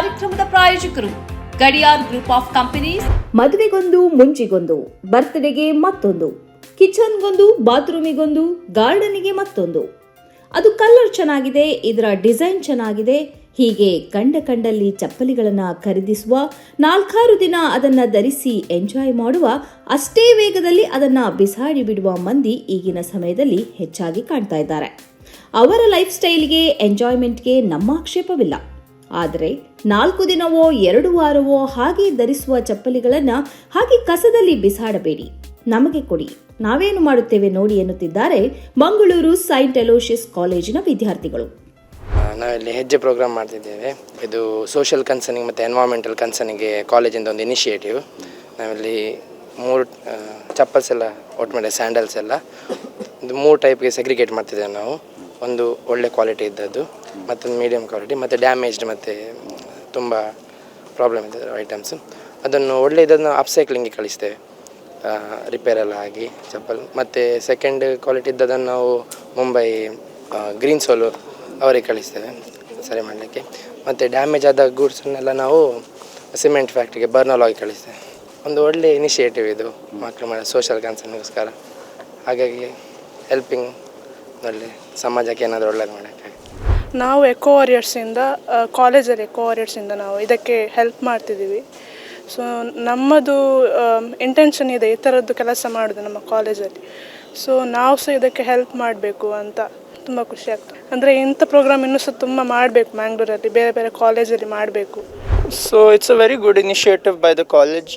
ಕಾರ್ಯಕ್ರಮದ ಪ್ರಾಯೋಜಕರು, Gadiyar group of companies. ಮದುವೆಗೊಂದು, ಮುಂಚಿಗೊಂದು, ಬರ್ತ್ಡೇಗೆ ಮತ್ತೊಂದು, ಕಿಚನ್ಗೊಂದು, ಬಾತ್ರೂಮಿಗೊಂದು, ಗಾರ್ಡನಿಗೆ ಮತ್ತೊಂದು. ಅದು ಕಲರ್ ಚೆನ್ನಾಗಿದೆ, ಇದರ ಡಿಸೈನ್ ಚೆನ್ನಾಗಿದೆ, ಹೀಗೆ ಕಂಡ ಕಂಡಲ್ಲಿ ಚಪ್ಪಲಿಗಳನ್ನು ಖರೀದಿಸುವ ನಾಲ್ಕಾರು ದಿನ ಅದನ್ನು ಧರಿಸಿ ಎಂಜಾಯ್ ಮಾಡುವ ಅಷ್ಟೇ ವೇಗದಲ್ಲಿ ಅದನ್ನು ಬಿಸಾಡಿ ಬಿಡುವ ಮಂದಿ ಈಗಿನ ಸಮಯದಲ್ಲಿ ಹೆಚ್ಚಾಗಿ ಕಾಣ್ತಾ ಇದ್ದಾರೆ. ಅವರ ಲೈಫ್ ಸ್ಟೈಲ್ಗೆ, ಎಂಜಾಯ್ಮೆಂಟ್ಗೆ ನಮ್ಮ ಆಕ್ಷೇಪವಿಲ್ಲ. ಆದರೆ ನಾಲ್ಕು ದಿನವೋ, ಎರಡು ವಾರವೋ ಹಾಗೆ ಧರಿಸುವ ಚಪ್ಪಲಿಗಳನ್ನು ಹಾಗೆ ಕಸದಲ್ಲಿ ಬಿಸಾಡಬೇಡಿ. ನಮಗೆ ಕೊಡಿ. ನಾವೇನು ಮಾಡುತ್ತೇವೆ ನೋಡಿ ಎನ್ನುತ್ತಿದ್ದಾರೆ ಮಂಗಳೂರು ಸೈಂಟ್ ಎಲೋಷಿಯಸ್ ಕಾಲೇಜಿನ ವಿದ್ಯಾರ್ಥಿಗಳು. ನಾವಿಲ್ಲಿ ಹೆಜ್ಜೆ ಪ್ರೋಗ್ರಾಮ್ ಮಾಡ್ತಿದ್ದೇವೆ. ಇದು ಸೋಷಿಯಲ್ ಕನ್ಸರ್ನಿಂಗ್ ಮತ್ತು ಎನ್ವಾಮೆಂಟಲ್ ಕನ್ಸರ್ನಿಗೆ ಕಾಲೇಜಿಂದ ಒಂದು ಇನಿಷಿಯೇಟಿವ್ ನಾವಿಲ್ಲಿ ಮೂರು ಚಪ್ಪಲ್ಸ್ ಎಲ್ಲ ಒಟ್ಟು ಮಾಡಿ ಸ್ಯಾಂಡಲ್ಸ್ ಎಲ್ಲ. ಇದು ಮೂರು ಟೈಪ್ಗೆ ಸೆಗ್ರಿಗೇಟ್ ಮಾಡ್ತಿದ್ದೇವೆ ನಾವು. ಒಂದು ಒಳ್ಳೆ ಕ್ವಾಲಿಟಿ ಇದ್ದದ್ದು. ಮತ್ತೊಂದು ಮೀಡಿಯಮ್ ಕ್ವಾಲಿಟಿ ಮತ್ತು ಡ್ಯಾಮೇಜ್ಡ್ ಮತ್ತು ತುಂಬ ಪ್ರಾಬ್ಲಮ್ ಇದೆ ಐಟಮ್ಸು ಅದನ್ನು ಒಳ್ಳೆಯದನ್ನು ಅಪ್ಸೈಕ್ಲಿಂಗಿಗೆ ಕಳಿಸ್ತೇವೆ ರಿಪೇರೆಲ್ಲ ಆಗಿ, ಚಪ್ಪಲ್. ಮತ್ತು ಸೆಕೆಂಡ್ ಕ್ವಾಲಿಟಿ ಇದ್ದದನ್ನು ನಾವು ಮುಂಬೈ ಗ್ರೀನ್ ಸೋಲು ಅವರಿಗೆ ಕಳಿಸ್ತೇವೆ ಸರಿ ಮಾಡಲಿಕ್ಕೆ. ಮತ್ತು ಡ್ಯಾಮೇಜ್ ಆದ ಗೂಡ್ಸನ್ನೆಲ್ಲ ನಾವು ಸಿಮೆಂಟ್ ಫ್ಯಾಕ್ಟ್ರಿಗೆ ಬರ್ನಲ್ ಆಗಿ ಕಳಿಸ್ತೇವೆ ಒಂದು ಒಳ್ಳೆ ಇನಿಷಿಯೇಟಿವ್ ಇದು ಮಕ್ಕಳು ಮಾಡಿ ಸೋಷಲ್ ಕನ್ಸರ್ನ್ಗೋಸ್ಕರ ಹಾಗಾಗಿ ಹೆಲ್ಪಿಂಗ್ ಒಳ್ಳೆ, ಸಮಾಜಕ್ಕೆ ಏನಾದರೂ ಒಳ್ಳೇದು ಮಾಡೋಕ್ಕೆ. ನಾವು ಎಕೋ ವಾರಿಯರ್ಸಿಂದ ಕಾಲೇಜಲ್ಲಿ ಎಕೋ ವಾರಿಯರ್ಸಿಂದ ನಾವು ಇದಕ್ಕೆ ಹೆಲ್ಪ್ ಮಾಡ್ತಿದ್ದೀವಿ. ಸೊ ನಮ್ಮದು ಇಂಟೆನ್ಷನ್ ಇದೆ ಈ ಥರದ್ದು ಕೆಲಸ ಮಾಡೋದು ನಮ್ಮ ಕಾಲೇಜಲ್ಲಿ ಸೊ ನಾವು ಸಹ ಇದಕ್ಕೆ ಹೆಲ್ಪ್ ಮಾಡಬೇಕು ಅಂತ ತುಂಬ ಖುಷಿ ಆಗ್ತದೆ. ಅಂದರೆ ಇಂಥ ಪ್ರೋಗ್ರಾಮ್ ಇನ್ನೂ ಸಹ ತುಂಬ ಮಾಡಬೇಕು ಮ್ಯಾಂಗ್ಳೂರಲ್ಲಿ ಬೇರೆ ಬೇರೆ ಕಾಲೇಜಲ್ಲಿ ಮಾಡಬೇಕು. So it's a very good initiative by the college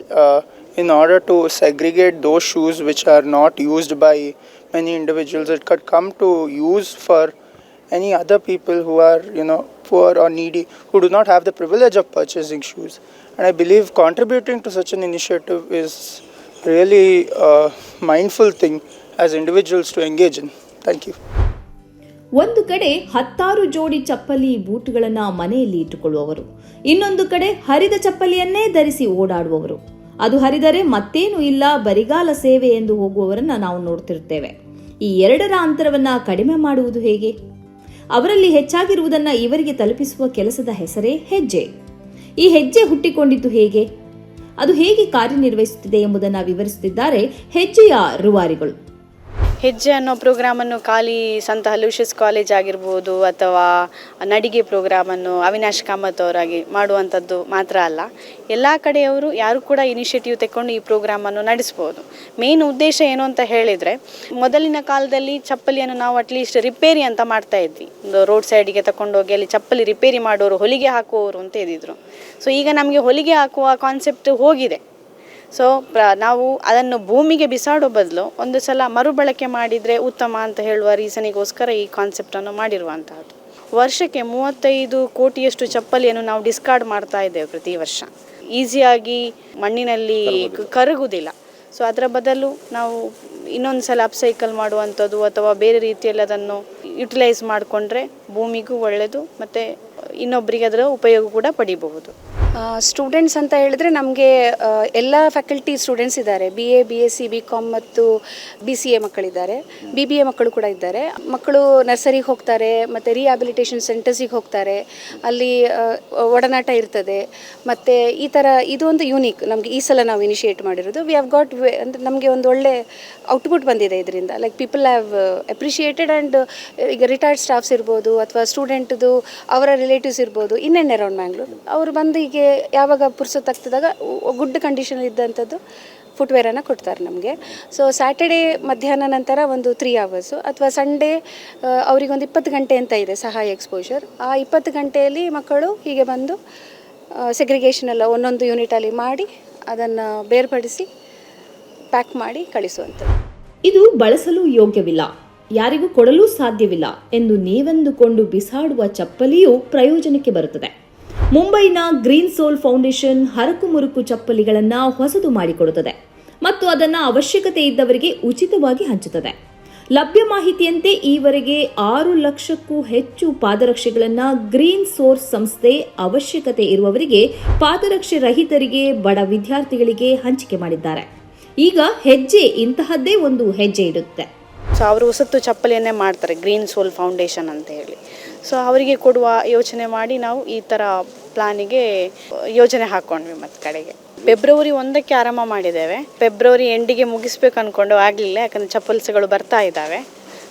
in order to segregate those shoes which are not used by many many individuals. Cut come to use for any other people who are you know poor or needy who do not have the privilege of purchasing shoes. And I believe contributing to such an initiative is really a mindful thing as individuals to engage in. Thank you. ಒಂದು ಕಡೆ ಹತ್ತಾರು ಜೋಡಿ ಚಪ್ಪಲಿ ಬೂಟುಗಳನ್ನು ಮನೆಯಲ್ಲಿ ಇಟ್ಟುಕೊಳ್ಳುವವರು ಇನ್ನೊಂದು ಕಡೆ ಹರಿದ ಚಪ್ಪಲಿಯನ್ನೇ ಧರಿಸಿ ಓಡಾಡುವವರು ಅದು ಹರಿದರೆ ಮತ್ತೇನು ಇಲ್ಲ ಬರಿಗಾಲ ಸೇವೆ ಎಂದು ಹೋಗುವವರನ್ನ ನಾವು ನೋಡ್ತಿರ್ತೇವೆ ಈ ಎರಡರ ಅಂತರವನ್ನ ಕಡಿಮೆ ಮಾಡುವುದು ಹೇಗೆ ಅವರಲ್ಲಿ ಹೆಚ್ಚಾಗಿರುವುದನ್ನ ಇವರಿಗೆ ತಲುಪಿಸುವ ಕೆಲಸದ ಹೆಸರೇ ಹೆಜ್ಜೆ. ಈ ಹೆಜ್ಜೆ ಹುಟ್ಟಿಕೊಂಡಿದ್ದು ಹೇಗೆ? ಅದು ಹೇಗೆ ಕಾರ್ಯನಿರ್ವಹಿಸುತ್ತಿದೆ ಎಂಬುದನ್ನು ವಿವರಿಸುತ್ತಿದ್ದಾರೆ ಹೆಜ್ಜೆಯ ರೂವಾರಿಗಳು. ಹೆಜ್ಜೆ ಅನ್ನೋ ಪ್ರೋಗ್ರಾಮನ್ನು ಖಾಲಿ ಸಂತ ಹಲೂಷಸ್ ಕಾಲೇಜ್ ಆಗಿರ್ಬೋದು ಅಥವಾ ನಡಿಗೆ ಪ್ರೋಗ್ರಾಮನ್ನು ಅವಿನಾಶ್ ಕಾಮತ್ ಅವರಾಗಿ ಮಾಡುವಂಥದ್ದು ಮಾತ್ರ ಅಲ್ಲ. ಎಲ್ಲ ಕಡೆಯವರು ಯಾರು ಕೂಡ ಇನಿಷಿಯೇಟಿವ್ ತೆಕ್ಕೊಂಡು ಈ ಪ್ರೋಗ್ರಾಮನ್ನು ನಡೆಸ್ಬೋದು. ಮೇನ್ ಉದ್ದೇಶ ಏನು ಅಂತ ಹೇಳಿದರೆ, ಮೊದಲಿನ ಕಾಲದಲ್ಲಿ ಚಪ್ಪಲಿಯನ್ನು ನಾವು ಅಟ್ಲೀಸ್ಟ್ ರಿಪೇರಿ ಅಂತ ಮಾಡ್ತಾ ಇದ್ವಿ. ರೋಡ್ ಸೈಡಿಗೆ ತಗೊಂಡೋಗಿ ಅಲ್ಲಿ ಚಪ್ಪಲಿ ರಿಪೇರಿ ಮಾಡೋರು ಹೊಲಿಗೆ ಹಾಕುವವರು ಅಂತ ಇದ್ದಿದ್ರು. ಸೊ ಈಗ ನಮಗೆ ಹೊಲಿಗೆ ಹಾಕುವ ಕಾನ್ಸೆಪ್ಟ್ ಹೋಗಿದೆ. ಸೊ ಪ್ರ ನಾವು ಅದನ್ನು ಭೂಮಿಗೆ ಬಿಸಾಡೋ ಬದಲು ಒಂದು ಸಲ ಮರುಬಳಕೆ ಮಾಡಿದರೆ ಉತ್ತಮ ಅಂತ ಹೇಳುವ ರೀಸನಿಗೋಸ್ಕರ ಈ ಕಾನ್ಸೆಪ್ಟನ್ನು ಮಾಡಿರುವಂತಹದ್ದು. ವರ್ಷಕ್ಕೆ ಮೂವತ್ತೈದು ಕೋಟಿಯಷ್ಟು ಚಪ್ಪಲಿಯನ್ನು ನಾವು ಡಿಸ್ಕಾರ್ಡ್ ಮಾಡ್ತಾ ಇದ್ದೇವೆ ಪ್ರತಿ ವರ್ಷ. ಈಸಿಯಾಗಿ ಮಣ್ಣಿನಲ್ಲಿ ಕರಗುವುದಿಲ್ಲ. ಸೊ ಅದರ ಬದಲು ನಾವು ಇನ್ನೊಂದು ಸಲ ಅಪ್ಸೈಕಲ್ ಮಾಡುವಂಥದ್ದು ಅಥವಾ ಬೇರೆ ರೀತಿಯಲ್ಲಿ ಅದನ್ನು ಯುಟಿಲೈಸ್ ಮಾಡಿಕೊಂಡ್ರೆ ಭೂಮಿಗೂ ಒಳ್ಳೆಯದು ಮತ್ತು ಇನ್ನೊಬ್ಬರಿಗೆ ಅದರ ಉಪಯೋಗ ಕೂಡ ಪಡಿಬಹುದು. ಸ್ಟೂಡೆಂಟ್ಸ್ ಅಂತ ಹೇಳಿದ್ರೆ ನಮಗೆ ಎಲ್ಲ ಫ್ಯಾಕಲ್ಟಿ ಸ್ಟೂಡೆಂಟ್ಸ್ ಇದ್ದಾರೆ. B A B S C B Com ಮತ್ತು ಬಿ ಸಿ ಎ ಮಕ್ಕಳಿದ್ದಾರೆ. ಬಿ ಬಿ ಎ ಮಕ್ಕಳು ಕೂಡ ಇದ್ದಾರೆ. ಮಕ್ಕಳು ನರ್ಸರಿಗೆ ಹೋಗ್ತಾರೆ, ಮತ್ತು ರಿಹ್ಯಾಬಿಲಿಟೇಷನ್ ಸೆಂಟರ್ಸಿಗೆ ಹೋಗ್ತಾರೆ. ಅಲ್ಲಿ ಒಡನಾಟ ಇರ್ತದೆ. ಮತ್ತು ಈ ಥರ ಇದು ಒಂದು ಯೂನಿಕ್ ನಮಗೆ ಈ ಸಲ ನಾವು ಇನಿಷಿಯೇಟ್ ಮಾಡಿರೋದು. ವಿ ಹ್ಯಾವ್ ಗಾಟ್ ಅಂದರೆ ನಮಗೆ ಒಂದು ಒಳ್ಳೆ ಔಟ್ಪುಟ್ ಬಂದಿದೆ ಇದರಿಂದ. Like people have appreciated and ಈಗ ರಿಟೈರ್ಡ್ ಸ್ಟಾಫ್ಸ್ ಇರ್ಬೋದು, ಅಥವಾ ಸ್ಟೂಡೆಂಟ್ದು ಅವರ ರಿಲೇಟಿವ್ಸ್ ಇರ್ಬೋದು ಇನ್ ಅರೌಂಡ್ ಮ್ಯಾಂಗ್ಳೂರ್ ಅವರು ಬಂದು ಹೀಗೆ ಯಾವಾಗ ಪುರ್ಸೊತ್ತು ಆಗ್ತದಾಗ ಗುಡ್ ಕಂಡೀಷನ್ ಇದ್ದಂಥದ್ದು ಫುಟ್ವೇರನ್ನು ಕೊಡ್ತಾರೆ ನಮಗೆ. ಸೊ ಸ್ಯಾಟರ್ಡೇ ಮಧ್ಯಾಹ್ನ ನಂತರ ಒಂದು ತ್ರೀ ಅವರ್ಸು ಅಥವಾ ಸಂಡೇ ಅವರಿಗೊಂದು ಇಪ್ಪತ್ತು ಗಂಟೆ ಅಂತ ಇದೆ ಸಹಾಯ ಎಕ್ಸ್ಪೋಜರ್ ಆ ಇಪ್ಪತ್ತು ಗಂಟೆಯಲ್ಲಿ ಮಕ್ಕಳು ಹೀಗೆ ಬಂದು ಸೆಗ್ರಿಗೇಷನ್ ಎಲ್ಲ ಒಂದೊಂದು ಯೂನಿಟಲ್ಲಿ ಮಾಡಿ, ಅದನ್ನು ಬೇರ್ಪಡಿಸಿ ಪ್ಯಾಕ್ ಮಾಡಿ ಕಳಿಸುವಂಥದ್ದು. ಇದು ಬಳಸಲು ಯೋಗ್ಯವಿಲ್ಲ, ಯಾರಿಗೂ ಕೊಡಲು ಸಾಧ್ಯವಿಲ್ಲ ಎಂದು ನೀವೆಂದುಕೊಂಡು ಬಿಸಾಡುವ ಚಪ್ಪಲಿಯು ಪ್ರಯೋಜನಕ್ಕೆ ಬರುತ್ತದೆ. ಮುಂಬೈನ ಗ್ರೀನ್ ಸೋಲ್ ಫೌಂಡೇಶನ್ ಹರಕು ಮುರುಕು ಚಪ್ಪಲಿಗಳನ್ನು ಹೊಸದು ಮಾಡಿಕೊಡುತ್ತದೆ ಮತ್ತು ಅದನ್ನು ಅವಶ್ಯಕತೆ ಇದ್ದವರಿಗೆ ಉಚಿತವಾಗಿ ಹಂಚುತ್ತದೆ. ಲಭ್ಯ ಮಾಹಿತಿಯಂತೆ ಈವರೆಗೆ ಆರು ಲಕ್ಷಕ್ಕೂ ಹೆಚ್ಚು ಪಾದರಕ್ಷೆಗಳನ್ನು ಗ್ರೀನ್ ಸೋರ್ಸ್ ಸಂಸ್ಥೆ ಅವಶ್ಯಕತೆ ಇರುವವರಿಗೆ ಪಾದರಕ್ಷೆ ರಹಿತರಿಗೆ ಬಡ ವಿದ್ಯಾರ್ಥಿಗಳಿಗೆ ಹಂಚಿಕೆ ಮಾಡಿದ್ದಾರೆ. ಈಗ ಹೆಜ್ಜೆ ಇಂತಹದ್ದೇ ಒಂದು ಹೆಜ್ಜೆ ಇಡುತ್ತೆ. ಸೊ ಅವರು ಹೊಸತ್ತು ಚಪ್ಪಲಿಯನ್ನೇ ಮಾಡ್ತಾರೆ ಗ್ರೀನ್ ಸೋಲ್ ಫೌಂಡೇಶನ್ ಅಂತ ಹೇಳಿ. ಸೊ ಅವರಿಗೆ ಕೊಡುವ ಯೋಚನೆ ಮಾಡಿ ನಾವು ಈ ಥರ ಪ್ಲಾನಿಗೆ, ಯೋಜನೆ ಹಾಕ್ಕೊಂಡ್ವಿ ಮತ್ತು ಕಡೆಗೆ. ಫೆಬ್ರವರಿ ಒಂದಕ್ಕೆ ಆರಂಭ ಮಾಡಿದ್ದೇವೆ. ಫೆಬ್ರವರಿ ಎಂಡಿಗೆ ಮುಗಿಸ್ಬೇಕು ಅಂದ್ಕೊಂಡು ಆಗಲಿಲ್ಲ, ಯಾಕಂದರೆ ಚಪ್ಪಲ್ಸ್ಗಳು ಬರ್ತಾ ಇದ್ದಾವೆ.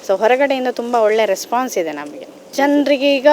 ಸೊ ಹೊರಗಡೆಯಿಂದ ತುಂಬ ಒಳ್ಳೆಯ ರೆಸ್ಪಾನ್ಸ್ ಇದೆ ನಮಗೆ. ಜನರಿಗೆ ಈಗ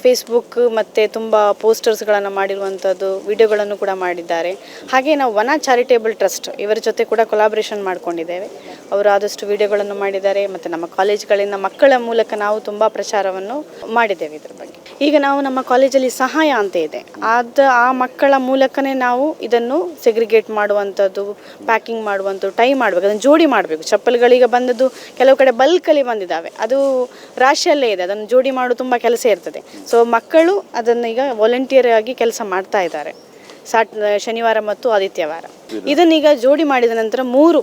ಫೇಸ್ಬುಕ್ ಮತ್ತು ತುಂಬ ಪೋಸ್ಟರ್ಸ್ಗಳನ್ನು ಮಾಡಿರುವಂಥದ್ದು ವಿಡಿಯೋಗಳನ್ನು ಕೂಡ ಮಾಡಿದ್ದಾರೆ. ಹಾಗೆ ನಾವು ವನ ಚಾರಿಟೇಬಲ್ ಟ್ರಸ್ಟ್ ಇವರ ಜೊತೆ ಕೂಡ ಕೊಲಾಬ್ರೇಷನ್ ಮಾಡ್ಕೊಂಡಿದ್ದೇವೆ. ಅವರು ಆದಷ್ಟು ವಿಡಿಯೋಗಳನ್ನು ಮಾಡಿದ್ದಾರೆ ಮತ್ತು ನಮ್ಮ ಕಾಲೇಜ್ಗಳಿಂದ ಮಕ್ಕಳ ಮೂಲಕ ನಾವು ತುಂಬ ಪ್ರಚಾರವನ್ನು ಮಾಡಿದ್ದೇವೆ ಇದ್ರ ಬಗ್ಗೆ. ಈಗ ನಾವು ನಮ್ಮ ಕಾಲೇಜಲ್ಲಿ ಸಹಾಯ ಅಂತ ಇದೆ. ಆದ ಆ ಮಕ್ಕಳ ಮೂಲಕನೇ ನಾವು ಇದನ್ನು ಸೆಗ್ರಿಗೇಟ್ ಮಾಡುವಂಥದ್ದು ಪ್ಯಾಕಿಂಗ್ ಮಾಡುವಂಥದ್ದು ಟೈ ಮಾಡಬೇಕು. ಅದನ್ನು ಜೋಡಿ ಮಾಡಬೇಕು. ಚಪ್ಪಲುಗಳೀಗ ಬಂದದ್ದು ಕೆಲವು ಕಡೆ ಬಲ್ಕಲ್ಲಿ ಬಂದಿದ್ದಾವೆ. ಅದು ರಾಶಿಯಲ್ಲೇ ಇದೆ. ಅದನ್ನು ಜೋಡಿ ಮಾಡು ತುಂಬ ಕೆಲಸ ಇರ್ತದೆ. ಸೊ ಮಕ್ಕಳು ಅದನ್ನು ಈಗ ವಾಲಂಟಿಯರ್ ಆಗಿ ಕೆಲಸ ಮಾಡ್ತಾ ಇದ್ದಾರೆ. ಸಾಟ್, ಶನಿವಾರ ಮತ್ತು ಆದಿತ್ಯವಾರ. ಇದನ್ನೀಗ ಜೋಡಿ ಮಾಡಿದ ನಂತರ ಮೂರು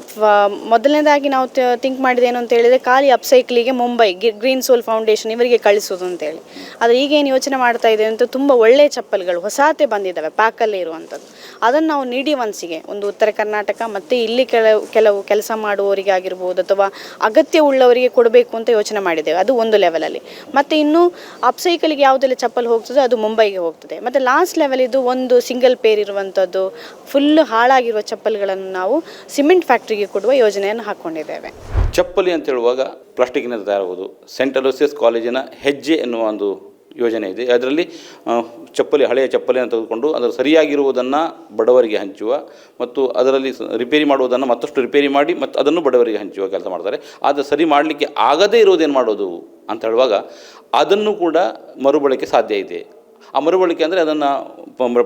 ಮೊದಲನೇದಾಗಿ ನಾವು ಥಿಂಕ್ ಮಾಡಿದೇನು ಅಂತ ಹೇಳಿದರೆ ಖಾಲಿ ಅಪ್ಸೈಕ್ಲಿಗೆ ಮುಂಬೈ ಗ್ರೀನ್ ಸೋಲ್ ಫೌಂಡೇಶನ್ ಇವರಿಗೆ ಕಳಿಸೋದು ಅಂತೇಳಿ. ಆದರೆ ಈಗ ಏನು ಯೋಚನೆ ಮಾಡ್ತಾ ಇದೆ ಅಂತ ತುಂಬ ಒಳ್ಳೆಯ ಚಪ್ಪಲ್ಗಳು ಹೊಸಾತೆ ಬಂದಿದ್ದಾವೆ ಪ್ಯಾಕಲ್ಲೇ ಇರುವಂಥದ್ದು ಅದನ್ನು ನಾವು ನೀಡಿ ಒನ್ಸಿಗೆ ಒಂದು ಉತ್ತರ ಕರ್ನಾಟಕ ಮತ್ತು ಇಲ್ಲಿ ಕೆಲವು ಕೆಲವು ಕೆಲಸ ಮಾಡುವವರಿಗೆ ಆಗಿರ್ಬೋದು ಅಥವಾ ಅಗತ್ಯ ಉಳ್ಳವರಿಗೆ ಕೊಡಬೇಕು ಅಂತ ಯೋಚನೆ ಮಾಡಿದ್ದೇವೆ, ಅದು ಒಂದು ಲೆವೆಲಲ್ಲಿ ಮತ್ತು ಇನ್ನು ಅಪ್ಸೈಕಲ್ಗೆ ಯಾವುದೆಲ್ಲ ಚಪ್ಪಲ್ ಹೋಗ್ತದೆ ಅದು ಮುಂಬೈಗೆ ಹೋಗ್ತದೆ. ಮತ್ತು ಲಾಸ್ಟ್ ಲೆವೆಲ್ ಇದು ಒಂದು ಸಿಂಗಲ್ ಪೇರ್ ಇರುವಂಥದ್ದು ಫುಲ್ ಹಾಳಾಗಿರುವ ಚಪ್ಪಲ್ಗಳನ್ನು ನಾವು ಸಿಮೆಂಟ್ ಫ್ಯಾಕ್ಟ್ರಿಗೆ ಕೊಡುವ ಯೋಜನೆಯನ್ನು ಹಾಕ್ಕೊಂಡಿದ್ದೇವೆ. ಚಪ್ಪಲಿ ಅಂತ ಹೇಳುವಾಗ ಪ್ಲಾಸ್ಟಿಕ್ನಿಂದ ತಯಾರಾಗುವುದು. ಸೆಂಟ್ ಅಲೋಸಿಯಸ್ ಕಾಲೇಜಿನ ಹೆಜ್ಜೆ ಎನ್ನುವ ಒಂದು ಯೋಜನೆ ಇದೆ. ಅದರಲ್ಲಿ ಚಪ್ಪಲಿ, ಹಳೆಯ ಚಪ್ಪಲಿಯನ್ನು ತೆಗೆದುಕೊಂಡು ಅದರ ಸರಿಯಾಗಿರುವುದನ್ನು ಬಡವರಿಗೆ ಹಂಚುವ ಮತ್ತು ಅದರಲ್ಲಿ ರಿಪೇರಿ ಮಾಡುವುದನ್ನು ಮತ್ತಷ್ಟು ರಿಪೇರಿ ಮಾಡಿ ಮತ್ತು ಅದನ್ನು ಬಡವರಿಗೆ ಹಂಚುವ ಕೆಲಸ ಮಾಡ್ತಾರೆ. ಆದರೆ ಸರಿ ಮಾಡಲಿಕ್ಕೆ ಆಗದೇ ಇರುವುದೇನು ಮಾಡೋದು ಅಂತ ಹೇಳುವಾಗ ಅದನ್ನು ಕೂಡ ಮರುಬಳಕೆ ಸಾಧ್ಯ ಇದೆ. ಆ ಮರುಬಳಕೆ ಅಂದರೆ ಅದನ್ನು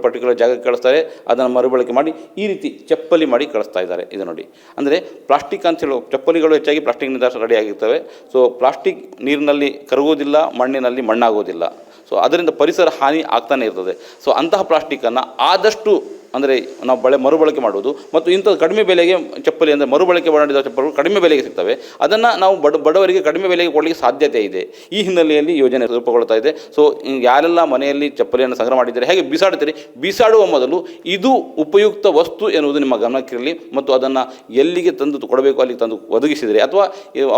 ಪರ್ಟಿಕ್ಯುಲರ್ ಜಾಗಕ್ಕೆ ಕಳಿಸ್ತಾರೆ, ಅದನ್ನು ಮರುಬಳಕೆ ಮಾಡಿ ಈ ರೀತಿ ಚಪ್ಪಲಿ ಮಾಡಿ ಕಳಿಸ್ತಾ ಇದ್ದಾರೆ ಇದು ನೋಡಿ. ಅಂದರೆ ಪ್ಲಾಸ್ಟಿಕ್ ಅಂತ ಹೇಳೋ ಚಪ್ಪಲಿಗಳು ಹೆಚ್ಚಾಗಿ ಪ್ಲಾಸ್ಟಿಕ್ನಿಂದ ರೆಡಿ ಆಗಿರ್ತವೆ. ಸೊ ಪ್ಲಾಸ್ಟಿಕ್ ನೀರಿನಲ್ಲಿ ಕರಗೋದಿಲ್ಲ ಮಣ್ಣಿನಲ್ಲಿ ಮಣ್ಣಾಗೋದಿಲ್ಲ ಸೊ ಅದರಿಂದ ಪರಿಸರ ಹಾನಿ ಆಗ್ತಾನೆ ಇರ್ತದೆ. ಸೊ ಅಂತಹ ಪ್ಲಾಸ್ಟಿಕ್ಕನ್ನು ಆದಷ್ಟು ಅಂದರೆ ನಾವು ಬಳೆ ಮರುಬಳಕೆ ಮಾಡುವುದು ಮತ್ತು ಇಂಥ ಕಡಿಮೆ ಬೆಲೆಗೆ ಚಪ್ಪಲಿ ಅಂದರೆ ಮರುಬಳಕೆ ಮಾಡಿದ ಚಪ್ಪಲಿಗಳು ಕಡಿಮೆ ಬೆಲೆಗೆ ಸಿಗ್ತವೆ. ಅದನ್ನು ನಾವು ಬಡ ಬಡವರಿಗೆ ಕಡಿಮೆ ಬೆಲೆಗೆ ಕೊಡಲಿಕ್ಕೆ ಸಾಧ್ಯತೆ ಇದೆ. ಈ ಹಿನ್ನೆಲೆಯಲ್ಲಿ ಯೋಜನೆ ರೂಪುಗೊಳ್ತಾ ಇದೆ. ಸೊ ಯಾರೆಲ್ಲ ಮನೆಯಲ್ಲಿ ಚಪ್ಪಲಿಯನ್ನು ಸಂಗ್ರಹ ಮಾಡಿದ್ದಾರೆ, ಹೇಗೆ ಬಿಸಾಡ್ತೀರಿ ಬಿಸಾಡುವ ಮೊದಲು ಇದು ಉಪಯುಕ್ತ ವಸ್ತು ಎನ್ನುವುದು ನಿಮ್ಮ ಗಮನಕ್ಕಿರಲಿ ಮತ್ತು ಅದನ್ನು ಎಲ್ಲಿಗೆ ತಂದು ಕೊಡಬೇಕು, ಅಲ್ಲಿಗೆ ತಂದು ಒದಗಿಸಿದರೆ. ಅಥವಾ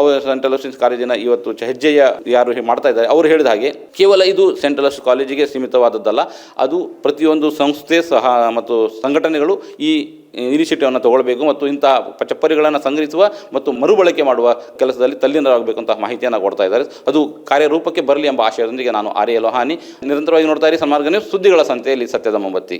ಅವರ ಸೆಂಟ್ರಲ್ ಅಸಿಸ್ಟೆನ್ಸ್ ಕಾಲೇಜಿನ ಇವತ್ತು ಹೆಜ್ಜೆಯ ಯಾರು ಮಾಡ್ತಾ ಇದ್ದಾರೆ, ಅವರು ಹೇಳಿದ ಹಾಗೆ ಕೇವಲ ಇದು ಸೆಂಟ್ರಲ್ ಅಸ್ಟ್ ಕಾಲೇಜಿಗೆ ಸೀಮಿತವಾದದ್ದಲ್ಲ. ಅದು ಪ್ರತಿಯೊಂದು ಸಂಸ್ಥೆ ಸಹ ಮತ್ತು ಸಂಘಟನೆಗಳು ಈ ಇನಿಷಿಯೇಟಿವನ್ನು ತಗೊಳ್ಬೇಕು ಮತ್ತು ಇಂತಹ ಚಪ್ಪರಿಗಳನ್ನು ಸಂಗ್ರಹಿಸುವ ಮತ್ತು ಮರುಬಳಕೆ ಮಾಡುವ ಕೆಲಸದಲ್ಲಿ ತಲ್ಲೀನರಾಗಬೇಕು ಅಂತ ಮಾಹಿತಿಯನ್ನು ಕೊಡ್ತಾ ಇದ್ದಾರೆ. ಅದು ಕಾರ್ಯರೂಪಕ್ಕೆ ಬರಲಿ ಎಂಬ ಆಶಯದೊಂದಿಗೆ ನಾನು ಆರ್ಯ ಲೋಹಾನಿ ನಿರಂತರವಾಗಿ ನೋಡ್ತಾ ಇರಿ ಸಮಾರ್ಗ ಸುದ್ದಿಗಳ ಸಂತೆಯಲ್ಲಿ ಸತ್ಯದ ಮೊಂಬತ್ತಿ.